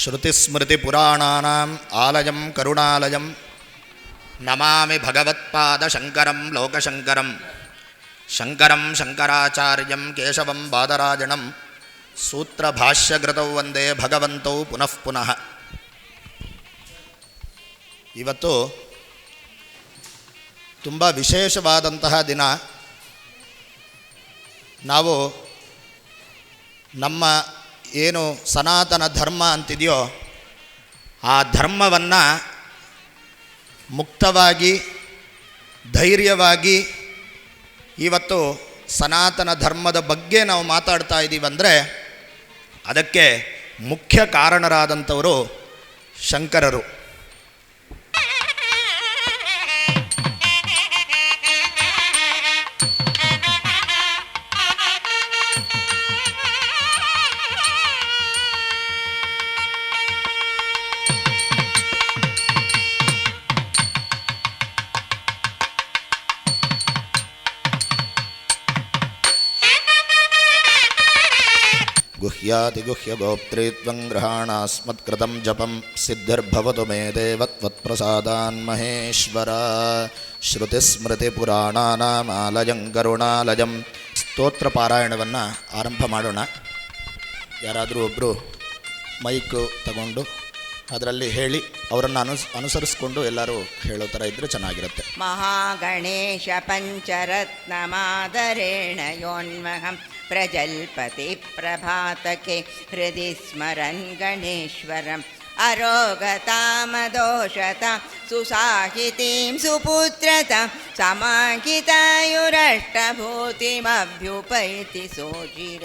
श्रुतिस्मृतिपुराणानाम् आलयं करुणालयं नमामि भगवत्पादशङ्करं लोकशङ्करं शङ्करं शङ्कराचार्यं केशवं बादराजणं सूत्रभाष्यकृतौ वन्दे ಭಗವಂತೌ ಪುನಃ ಪುನಃ ಇವತ್ತು ತುಂಬ ವಿಶೇಷವಾದಂತಹ ದಿನ ನಾವು ನಮ್ಮ ಏನು ಸನಾತನ ಧರ್ಮ ಅಂತಿದೆಯೋ ಆ ಧರ್ಮವನ್ನು ಮುಕ್ತವಾಗಿ, ಧೈರ್ಯವಾಗಿ ಇವತ್ತು ಸನಾತನ ಧರ್ಮದ ಬಗ್ಗೆ ನಾವು ಮಾತಾಡ್ತಾ ಇದ್ದೀವಂದರೆ ಅದಕ್ಕೆ ಮುಖ್ಯ ಕಾರಣರಾದಂಥವರು ಶಂಕರರು. गुह्यातिगुह्यगोप्त्रीत्वं ग्रहाणास्मत्कृतं जपं सिद्धिर्भवतु मे देवत्वत्प्रसादान्महेश्वर ಶ್ರುತಿಸ್ಮೃತಿಪುರಾಣಾನಾಮಾಲಯಂ ಕರುಣಾಲಯಂ ಸ್ತೋತ್ರ ಪಾರಾಯಣವನ್ನು ಆರಂಭ ಮಾಡೋಣ ಯಾರಾದರೂ ಒಬ್ಬರು ಮೈಕು ತಗೊಂಡು ಅದರಲ್ಲಿ ಹೇಳಿ ಅವರನ್ನು ಅನುಸ್ ಅನುಸರಿಸ್ಕೊಂಡು ಎಲ್ಲರೂ ಹೇಳೋ ಥರ ಇದ್ದರೆ ಚೆನ್ನಾಗಿರುತ್ತೆ. ಮಹಾಗಣೇಶ ಪಂಚರತ್ನ ಮಾದರೇಣಯೋನ್ಮಹಂ ಪ್ರಜಲ್ಪತಿ ಪ್ರಭಾತಕೆ ಹೃದಯ ಸ್ಮರನ್ ಗಣೇಶ್ವರಂ. ಅರೋಗತಾಮದೋಷತ ಸುಸಾಹಿತೀಂ ಸುಪುತ್ರತ ಸಮಾಹಿತಾಯುರಷ್ಟಭೂತಿಮಭ್ಯುಪೈತಿ ಸೋಜಿರ.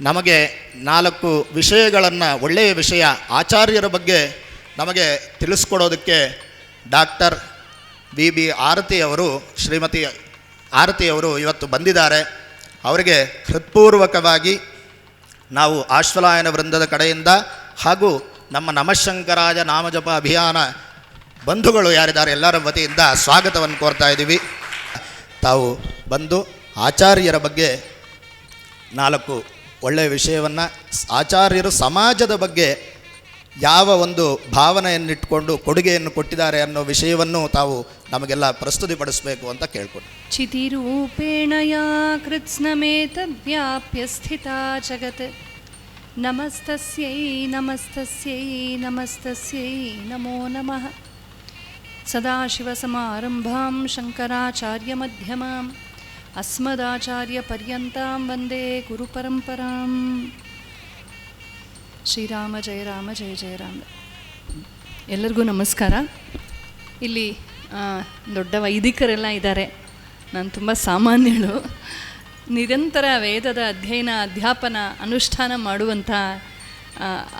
ನಮಗೆ ನಾಲ್ಕು ವಿಷಯಗಳನ್ನು ಒಳ್ಳೆಯ ವಿಷಯ ಆಚಾರ್ಯರ ಬಗ್ಗೆ ನಮಗೆ ತಿಳಿಸ್ಕೊಡೋದಕ್ಕೆ ಡಾಕ್ಟರ್ ವಿ ಬಿ ಆರತಿ ಅವರು, ಶ್ರೀಮತಿ ಆರತಿಯವರು ಇವತ್ತು ಬಂದಿದ್ದಾರೆ. ಅವರಿಗೆ ಹೃತ್ಪೂರ್ವಕವಾಗಿ ನಾವು ಆಶ್ವಲಾಯನ ವೃಂದದ ಕಡೆಯಿಂದ ಹಾಗೂ ನಮ್ಮ ನಮಶಂಕರಾಜ ನಾಮಜಪ ಅಭಿಯಾನ ಬಂಧುಗಳು ಯಾರಿದ್ದಾರೆ ಎಲ್ಲರ ವತಿಯಿಂದ ಸ್ವಾಗತವನ್ನು ಕೋರ್ತಾ ಇದ್ದೀವಿ. ತಾವು ಬಂದು ಆಚಾರ್ಯರ ಬಗ್ಗೆ ನಾಲ್ಕು ಒಳ್ಳೆಯ ವಿಷಯವನ್ನು ಆಚಾರ್ಯರು ಸಮಾಜದ ಬಗ್ಗೆ ಯಾವ ಒಂದು ಭಾವನೆಯನ್ನಿಟ್ಟುಕೊಂಡು ಕೊಡುಗೆಯನ್ನು ಕೊಟ್ಟಿದ್ದಾರೆ ಅನ್ನೋ ವಿಷಯವನ್ನು ತಾವು ನಮಗೆಲ್ಲ ಪ್ರಸ್ತುತಿಪಡಿಸಬೇಕು ಅಂತ ಕೇಳ್ಕೊಂಡು. ಚಿತಿರೂಪೇಣಯಾ ಕೃತ್ಸ್ನಮೇತದ್ವ್ಯಾಪ್ಯ ಸ್ಥಿತ ಜಗತ್. ನಮಸ್ತಸ್ಯೈ ನಮಸ್ತಸ್ಯೈ ನಮಸ್ತಸ್ಯೈ ನಮೋ ನಮಃ. ಸದಾಶಿವಸಮಾರಂಭಾಂ ಶಂಕರಾಚಾರ್ಯ ಮಧ್ಯಮಾಂ. ಅಸ್ಮದಾಚಾರ್ಯ ಪರ್ಯಂತಾಂ ವಂದೇ ಗುರುಪರಂಪರಾಂ. ಶ್ರೀರಾಮ, ಜಯ ರಾಮ, ಜಯ ಜಯ ರಾಮ. ಎಲ್ಲರಿಗೂ ನಮಸ್ಕಾರ. ಇಲ್ಲಿ ದೊಡ್ಡ ವೈದಿಕರೆಲ್ಲ ಇದ್ದಾರೆ. ನಾನು ತುಂಬ ಸಾಮಾನ್ಯಳು. ನಿರಂತರ ವೇದದ ಅಧ್ಯಯನ, ಅಧ್ಯಾಪನ, ಅನುಷ್ಠಾನ ಮಾಡುವಂಥ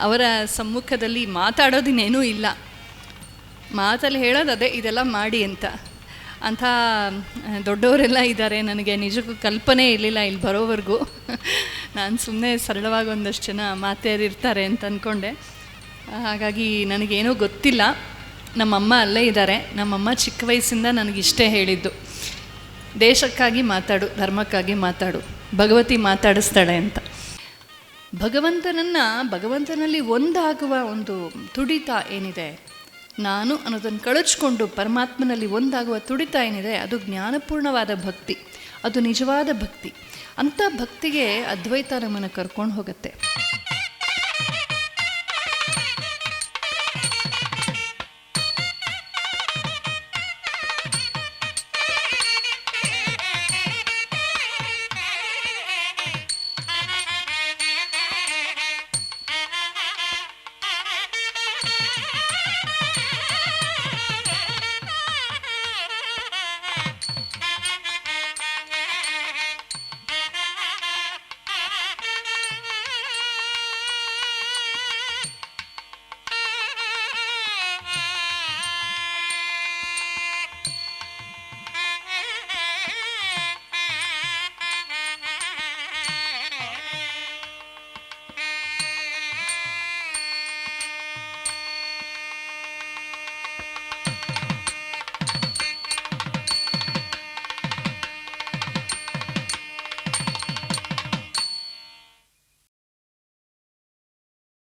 ಅವರ ಸಮ್ಮುಖದಲ್ಲಿ ಮಾತಾಡೋದಿನ್ನೇನೂ ಇಲ್ಲ. ಮಾತಲ್ಲಿ ಹೇಳೋದು ಅದೇ ಇದೆಲ್ಲ ಮಾಡಿ ಅಂತ. ಅಂಥ ದೊಡ್ಡವರೆಲ್ಲ ಇದ್ದಾರೆ. ನನಗೆ ನಿಜಕ್ಕೂ ಕಲ್ಪನೆ ಇರಲಿಲ್ಲ ಇಲ್ಲಿ ಬರೋವರೆಗೂ. ನಾನು ಸುಮ್ಮನೆ ಸರಳವಾಗಿ ಒಂದಷ್ಟು ಜನ ಮಾತೇರಿರ್ತಾರೆ ಅಂತ ಅಂದ್ಕೊಂಡೆ ಹಾಗಾಗಿ ನನಗೇನೂ ಗೊತ್ತಿಲ್ಲ. ನಮ್ಮಮ್ಮ ಅಲ್ಲೇ ಇದ್ದಾರೆ. ನಮ್ಮಮ್ಮ ಚಿಕ್ಕ ವಯಸ್ಸಿಂದ ನನಗಿಷ್ಟೇ ಹೇಳಿದ್ದು. ದೇಶಕ್ಕಾಗಿ ಮಾತಾಡು, ಧರ್ಮಕ್ಕಾಗಿ ಮಾತಾಡು, ಭಗವತಿ ಮಾತಾಡಿಸ್ತಾಳೆ ಅಂತ. ಭಗವಂತನನ್ನು, ಭಗವಂತನಲ್ಲಿ ಒಂದಾಗುವ ಒಂದು ತುಡಿತ ಏನಿದೆ? ನಾನು ಅನ್ನೋದನ್ನು ಕಳಚ್ಕೊಂಡು ಪರಮಾತ್ಮನಲ್ಲಿ ಒಂದಾಗುವ ತುಡಿತ ಏನಿದೆ, ಅದು ಜ್ಞಾನಪೂರ್ಣವಾದ ಭಕ್ತಿ. ಅದು ನಿಜವಾದ ಭಕ್ತಿ. ಅಂಥ ಭಕ್ತಿಗೆ ಅದ್ವೈತ ನಮ್ಮನ್ನು ಕರ್ಕೊಂಡು ಹೋಗುತ್ತೆ.